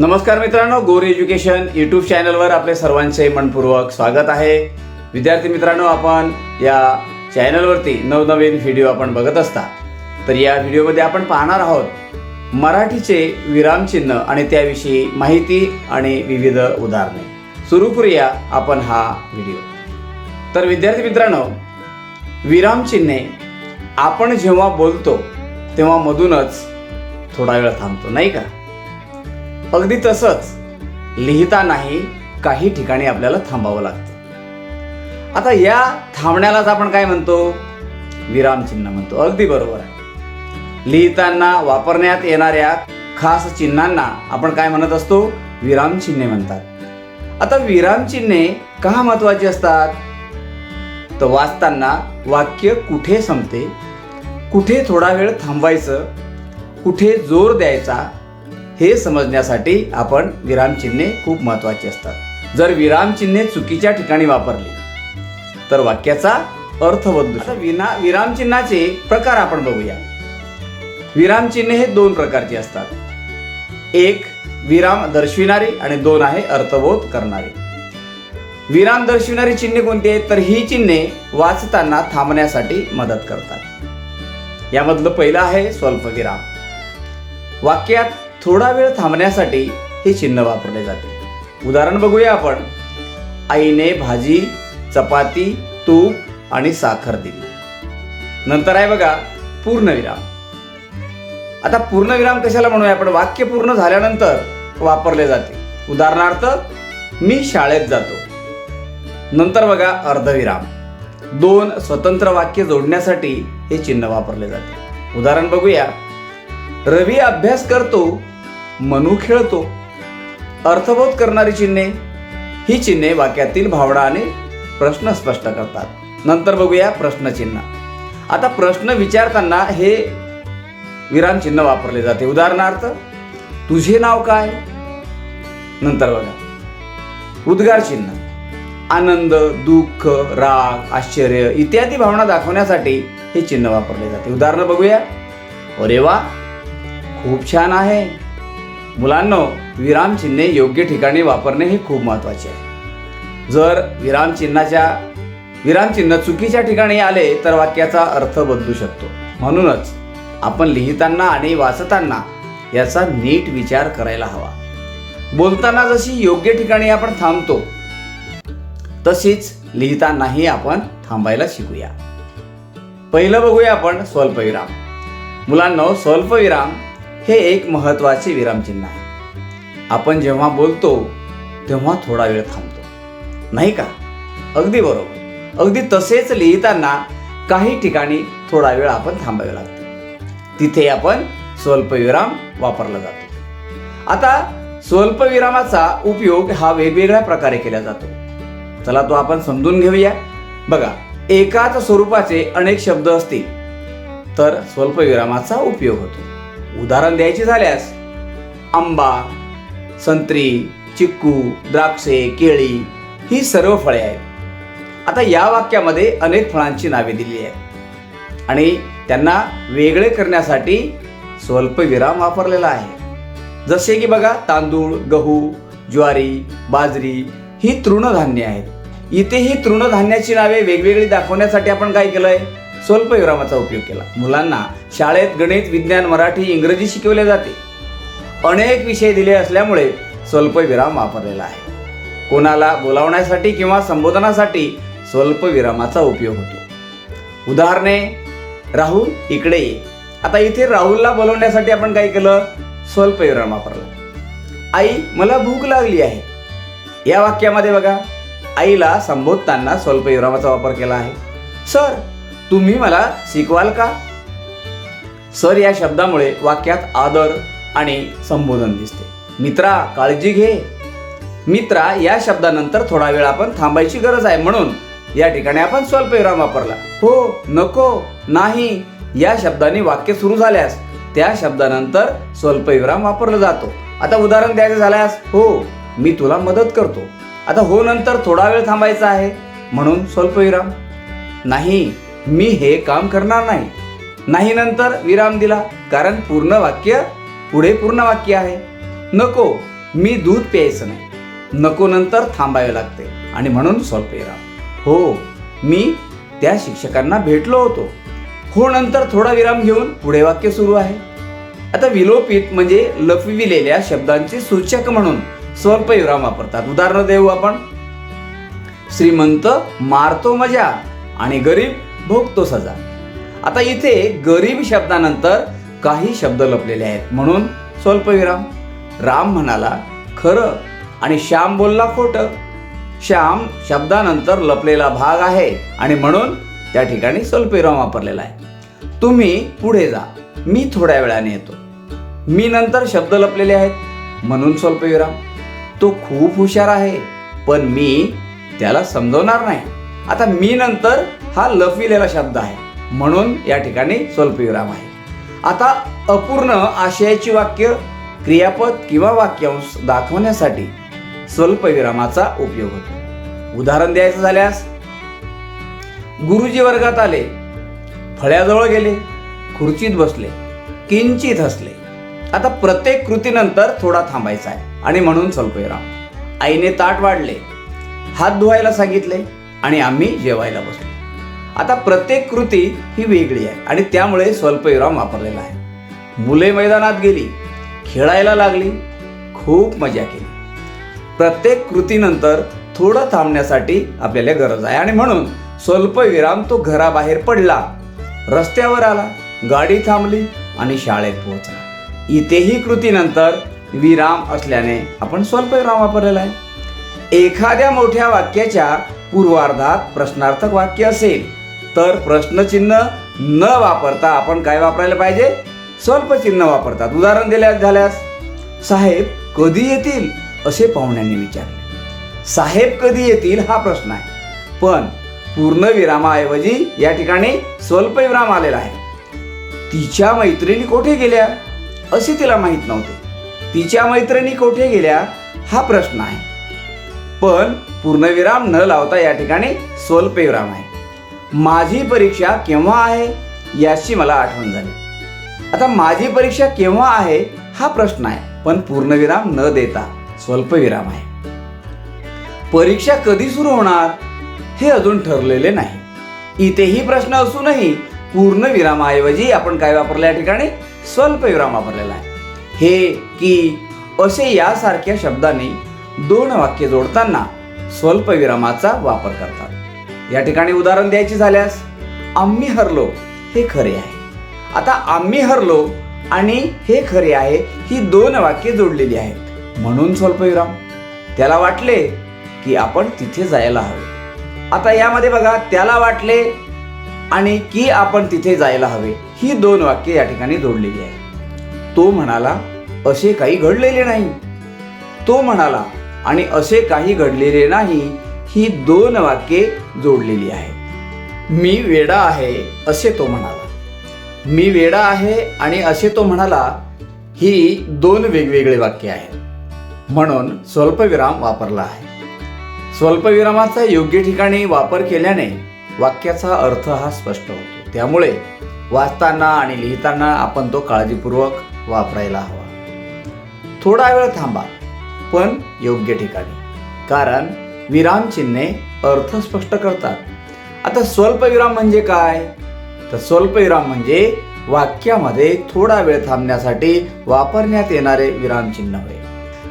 नमस्कार मित्रांनो गोर एज्युकेशन यूट्यूब चॅनलवर आपले सर्वांचे मनपूर्वक स्वागत आहे. विद्यार्थी मित्रांनो आपण या चॅनलवरती नवनवीन व्हिडिओ आपण बघत असता. तर या व्हिडिओमध्ये आपण पाहणार आहोत मराठीचे विरामचिन्ह आणि त्याविषयी माहिती आणि विविध उदाहरणे. सुरू करूया आपण हा व्हिडिओ तर विद्यार्थी मित्रांनो विरामचिन्हे आपण जेव्हा बोलतो तेव्हा मधूनच थोडा वेळ थांबतो नाही का? अगदी तसंच. लिहितानाही काही ठिकाणी आपल्याला थांबावं लागतं. आता या थांबण्यालाच आपण काय म्हणतो? विरामचिन्ह म्हणतो. अगदी बरोबर आहे. लिहिताना वापरण्यात येणाऱ्या खास चिन्हांना आपण काय म्हणत असतो? विरामचिन्हे म्हणतात. आता विरामचिन्हे का महत्वाची असतात? तर वाचताना वाक्य कुठे संपते? कुठे थोडा वेळ थांबवायचं? कुठे जोर द्यायचा? हे समजण्यासाठी आपण विरामचिन्हे खूप महत्वाची असतात. जर विरामचिन्हे चुकीच्या ठिकाणी वापरली तर वाक्याचा अर्थ बदलू विना विरामचिन्हाचे प्रकार आपण बघूया. विरामचिन्हे हे दोन प्रकारची असतात. एक विराम दर्शविणारी आणि दोन आहे अर्थबोध करणारी. विराम दर्शविणारी चिन्हे कोणती आहेत? तर ही चिन्हे वाचताना थांबण्यासाठी मदत करतात. यामधलं पहिलं आहे स्वल्पविराम. वाक्यात थोडा वेळ थांबण्यासाठी हे चिन्ह वापरले जाते. उदाहरण बघूया आपण. आईने भाजी चपाती तूप आणि साखर दिली. नंतर आहे बघा पूर्णविराम आता पूर्णविराम कशाला म्हणूया आपण? वाक्य पूर्ण झाल्यानंतर वापरले जाते. उदाहरणार्थ मी शाळेत जातो. नंतर बघा अर्धविराम. दोन स्वतंत्र वाक्य जोडण्यासाठी हे चिन्ह वापरले जाते. उदाहरण बघूया. रवी अभ्यास करतो मनू खेळतो. अर्थबोध करणारी चिन्हे ही चिन्हे वाक्यातील भावना आणि प्रश्न स्पष्ट करतात. नंतर बघूया प्रश्नचिन्ह. आता प्रश्न विचारताना हे विरामचिन्ह वापरले जाते. उदाहरणार्थ तुझे नाव काय? नंतर बघा. उद्गार चिन्ह. आनंद दुःख राग आश्चर्य इत्यादी भावना दाखवण्यासाठी हे चिन्ह वापरले जाते. उदाहरण बघूया. अरे वा! खूप छान आहे. मुलांनो विरामचिन्हे योग्य ठिकाणी वापरणे हे खूप महत्त्वाचे आहे. जर विरामचिन्हाच्या विरामचिन्ह चुकीच्या ठिकाणी आले तर वाक्याचा अर्थ बदलू शकतो. म्हणूनच आपण लिहिताना आणि वाचताना याचा नीट विचार करायला हवा. बोलताना जशी योग्य ठिकाणी आपण थांबतो तशीच लिहितानाही आपण थांबायला शिकूया. पहिलं बघूया आपण स्वल्पविराम. मुलांनो स्वल्पविराम हे एक महत्त्वाचे विरामचिन्ह आहे. आपण जेव्हा बोलतो तेव्हा थोडा वेळ थांबतो. नाही का? अगदी बरोबर. अगदी तसेच लिहिताना काही ठिकाणी थोडा वेळ आपण थांबावे लागतो. तिथे आपण स्वल्पविराम वापरला जातो. आता स्वल्पविरामाचा उपयोग हा वेगवेगळ्या प्रकारे केला जातो. चला तो आपण समजून घेऊया. बघा एकाच स्वरूपाचे अनेक शब्द असतील तर स्वल्पविरामाचा उपयोग होतो. उदाहरण द्यायचे झाल्यास आंबा संत्री चिक्कू द्राक्षे केळी ही सर्व फळे आहेत. आता या वाक्यामध्ये अनेक फळांची नावे दिली आहेत. आणि त्यांना वेगळे करण्यासाठी स्वल्पविराम वापरलेला आहे. जसे की बघा तांदूळ गहू ज्वारी बाजरी ही तृणधान्य आहेत. इथे ही तृणधान्याची नावे वेगवेगळी दाखवण्यासाठी आपण काय केलं आहे स्वल्पविरामाचा उपयोग केला. मुलांना शाळेत गणित विज्ञान मराठी इंग्रजी शिकवले जाते. अनेक विषय दिले असल्यामुळे स्वल्पविराम वापरलेला आहे. कोणाला बोलावण्यासाठी किंवा संबोधनासाठी स्वल्पविरामाचा उपयोग होतो. उदाहरणे राहुल इकडे ये. आता इथे राहुलला बोलवण्यासाठी आपण काय केलं? स्वल्पविराम वापरला. आई मला भूक लागली आहे. या वाक्यामध्ये बघा. आईला संबोधताना स्वल्पविरामाचा वापर केला आहे. सर तुम्ही मला शिकवाल का? सर या शब्दामुळे वाक्यात आदर आणि संबोधन दिसते. मित्रा काळजी घे. मित्रा या शब्दानंतर थोडा वेळ आपण थांबायची गरज आहे म्हणून या ठिकाणी आपण स्वल्पविराम वापरला. हो नको नाही. या शब्दाने वाक्य सुरू झाल्यास त्या शब्दानंतर स्वल्पविराम वापरला जातो. आता उदाहरण द्यायचं झाल्यास हो मी तुला मदत करतो. आता हो नंतर थोडा वेळ थांबायचा आहे म्हणून स्वल्पविराम. नाही मी हे काम करणार नाही. नाही नंतर विराम दिला कारण पूर्ण वाक्य पुढे पूर्ण वाक्य आहे. नको मी दूध प्यायचं नाही. नको नंतर थांबावे लागते. आणि म्हणून स्वल्पविराम हो मी त्या शिक्षकांना भेटलो होतो. हो नंतर थोडा विराम घेऊन पुढे वाक्य सुरू आहे. आता विलोपित म्हणजे लपविलेल्या शब्दांचे सूचक म्हणून स्वल्पविराम वापरतात. उदाहरण देऊ आपण. श्रीमंत मारतो मजा आणि गरीब भोगतो सजा. आता इथे गरीब शब्दानंतर काही शब्द लपलेले आहेत. म्हणून स्वल्पविराम. राम म्हणाला खरं. आणि श्याम बोलला खोटं. श्याम शब्दानंतर लपलेला भाग आहे. आणि म्हणून त्या ठिकाणी स्वल्पविराम वापरलेला आहे. तुम्ही पुढे जा. मी थोड्या वेळाने येतो. मी नंतर शब्द लपलेले आहेत. म्हणून स्वल्पविराम. तो खूप हुशार आहे. पण मी त्याला समजवणार नाही. आता मी नंतर हा लपविलेला शब्द आहे. म्हणून या ठिकाणी स्वल्पविराम आहे. आता अपूर्ण आशयाची वाक्य क्रियापद किंवा वाक्यांश दाखवण्यासाठी स्वल्पविरामाचा उपयोग होतो. उदाहरण द्यायचं झाल्यास गुरुजी वर्गात आले फळ्याजवळ गेले खुर्चीत बसले किंचित हसले. आता प्रत्येक कृतीनंतर थोडा थांबायचा आहे आणि म्हणून स्वल्पविराम. आईने ताट वाढले हात धुवायला सांगितले आणि आम्ही जेवायला बसलो. आता प्रत्येक कृती ही वेगळी आहे आणि त्यामुळे स्वल्पविराम वापरलेला आहे. मुले मैदानात गेली खेळायला लागली खूप मजा केली. प्रत्येक कृतीनंतर थोडं थांबण्यासाठी आपल्याला गरज आहे आणि म्हणून स्वल्पविराम तो घराबाहेर पडला रस्त्यावर आला गाडी थांबली आणि शाळेत पोहोचला. इथेही कृतीनंतर विराम असल्याने आपण स्वल्पविराम वापरलेला आहे. एखाद्या मोठ्या वाक्याच्या पूर्वार्धात प्रश्नार्थक वाक्य असेल तर प्रश्नचिन्ह न वापरता आपण काय वापरायला पाहिजे? स्वल्पचिन्ह वापरतात. उदाहरण दिल्या झाल्यास साहेब कधी येतील? असे पाहुण्यांनी विचारले. साहेब कधी येतील हा प्रश्न आहे. पण पूर्ण विरामाऐवजी या ठिकाणी स्वल्पविराम आलेला आहे. तिच्या मैत्रिणी कोठे गेल्या? असे तिला माहीत नव्हते. तिच्या मैत्रिणी कोठे गेल्या? हा प्रश्न आहे. पण पूर्णविराम न लावता या ठिकाणी स्वल्पविराम आहे. माझी परीक्षा केव्हा आहे याची मला आठवण झाली. आता माझी परीक्षा केव्हा आहे हा प्रश्न आहे पण पूर्णविराम न देता स्वल्पविराम आहे. परीक्षा कधी सुरू होणार हे अजून ठरलेले नाही. इथेही प्रश्न असूनही पूर्ण विरामाऐवजी आपण काय वापरलं या ठिकाणी? स्वल्पविराम वापरलेला आहे. हे की असे यासारख्या शब्दांनी दोन वाक्य जोडताना स्वल्पविरामाचा वापर करतात. या ठिकाणी उदाहरण द्यायचे झाल्यास आम्ही हरलो हे खरे आहे. आता आम्ही हरलो आणि हे खरे आहे ही दोन वाक्ये जोडलेली आहेत. म्हणून स्वल्पविराम. त्याला वाटले की आपण तिथे जायला हवे. आता यामध्ये बघा त्याला वाटले आणि की आपण तिथे जायला हवे ही दोन वाक्ये या ठिकाणी जोडलेली आहे. तो म्हणाला असे काही घडलेले नाही. तो म्हणाला आणि असे काही घडलेले नाही ही दोन वाक्ये जोडलेली आहेत. मी वेडा आहे असे तो म्हणाला. मी वेडा आहे आणि असे तो म्हणाला ही दोन वेगवेगळे वाक्य आहेत. म्हणून स्वल्पविराम वापरला आहे. स्वल्पविरामाचा योग्य ठिकाणी वापर केल्याने वाक्याचा अर्थ हा स्पष्ट होतो. त्यामुळे वाचताना आणि लिहिताना आपण तो काळजीपूर्वक वापरायला हवा. थोडा वेळ थांबा पण योग्य ठिकाणी. कारण विरामचिन्हे अर्थ स्पष्ट करतात. आता स्वल्पविराम म्हणजे काय? तर स्वल्पविराम म्हणजे वाक्यामध्ये थोडा वेळ थांबण्यासाठी वापरण्यात येणारे विरामचिन्ह होय.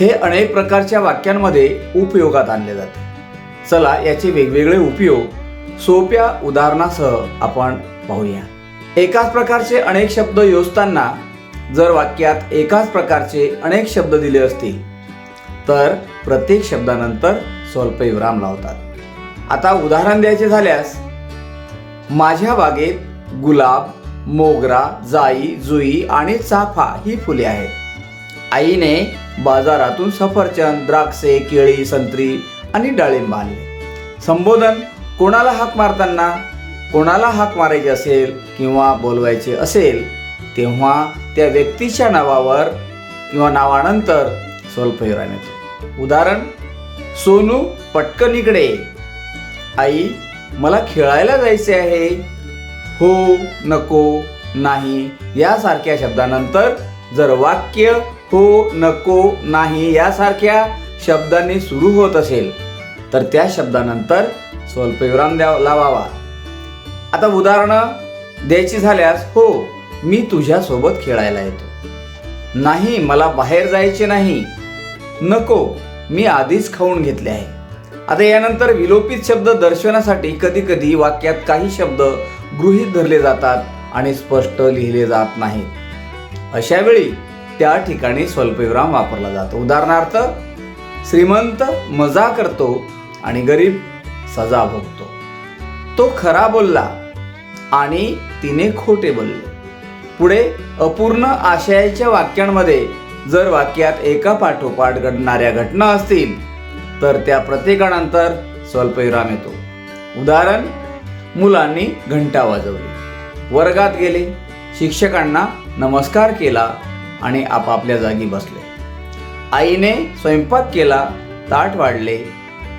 हे अनेक प्रकारच्या वाक्यांमध्ये उपयोगात आणले जाते. चला याचे वेगवेगळे उपयोग सोप्या उदाहरणासह आपण पाहूया. एकाच प्रकारचे अनेक शब्द योजताना जर वाक्यात एकाच प्रकारचे अनेक शब्द दिले असतील तर प्रत्येक शब्दानंतर स्वल्पविराम लावतात. आता उदाहरण द्यायचे झाल्यास माझ्या बागेत गुलाब मोगरा जाई जुई आणि चाफा ही फुले आहेत. आईने बाजारातून सफरचंद द्राक्षे केळी संत्री आणि डाळिंब आणले. संबोधन कोणाला हाक मारताना कोणाला हाक मारायची असेल किंवा बोलवायचे असेल तेव्हा त्या व्यक्तीच्या नावावर किंवा नावानंतर स्वल्पविराम येतो. उदाहरण सोनू पटकन इकडे. आई मला खेळायला जायचे आहे. हो नको नाही यासारख्या शब्दानंतर जर वाक्य हो नको नाही यासारख्या शब्दांनी सुरू होत असेल तर त्या शब्दानंतर स्वल्पविराम द्या लावावा. आता उदाहरणं द्यायची झाल्यास हो मी तुझ्यासोबत खेळायला येतो. नाही मला बाहेर जायचे नाही. नको मी आधीच खाऊन घेतले आहे. आता यानंतर विलोपित शब्द दर्शवण्यासाठी कधी कधी वाक्यात काही शब्द गृहीत धरले जातात आणि स्पष्ट लिहिले जात नाहीत. अशा वेळी त्या ठिकाणी स्वल्पविराम वापरला जातो. उदाहरणार्थ श्रीमंत मजा करतो आणि गरीब सजा भोगतो. तो खरा बोलला आणि तिने खोटे बोलले. पुढे अपूर्ण आशयाच्या वाक्यांमध्ये जर वाक्यात एका पाठोपाठ घडणाऱ्या घटना असतील तर त्या प्रत्येकानंतर स्वल्पविराम येतो. उदाहरण मुलांनी घंटा वाजवली. वर्गात गेले शिक्षकांना नमस्कार केला आणि आपापल्या जागी बसले. आईने स्वयंपाक केला ताट वाढले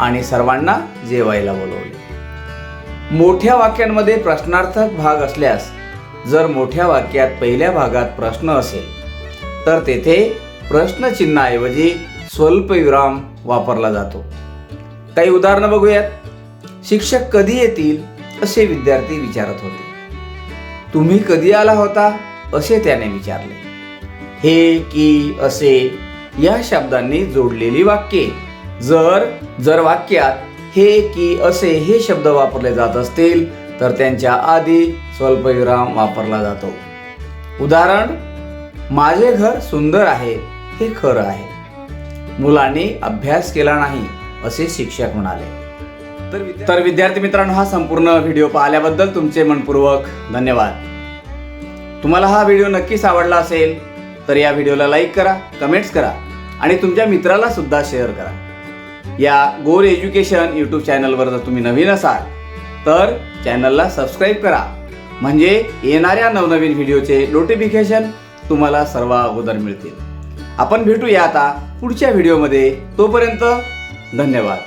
आणि सर्वांना जेवायला बोलवले. मोठ्या वाक्यांमध्ये प्रश्नार्थक भाग असल्यास जर मोठ्या वाक्यात पहिल्या भागात प्रश्न असेल तर तेथे प्रश्नचिन्हाऐवजी स्वल्पविराम वापरला जातो. काही उदाहरणं बघूयात. शिक्षक कधी येतील असे विद्यार्थी विचारत होते. तुम्ही कधी आला होता असे त्याने विचारले. हे की असे या शब्दांनी जोडलेली वाक्ये. जर जर वाक्यात हे की असे हे शब्द वापरले जात असतील तर त्यांच्या आधी स्वल्पविराम वापरला जातो. उदाहरण माझे घर सुंदर आहे हे खरं आहे. मुलांनी अभ्यास केला नाही असे शिक्षक म्हणाले. तर तर विद्यार्थी मित्रांनो हा संपूर्ण व्हिडिओ पाहिल्याबद्दल तुमचे मनपूर्वक धन्यवाद. तुम्हाला हा व्हिडिओ नक्कीच आवडला असेल तर या व्हिडिओला लाईक करा कमेंट्स करा आणि तुमच्या मित्राला सुद्धा शेअर करा. या गोर एज्युकेशन यूट्यूब चॅनलवर जर तुम्ही नवीन असाल तर चॅनलला सबस्क्राईब करा. म्हणजे येणाऱ्या नवनवीन व्हिडिओचे नोटिफिकेशन तुम्हाला सर्व अगोदर मिळतील. आपण भेटूया आता पुढच्या व्हिडिओमध्ये. तोपर्यंत धन्यवाद.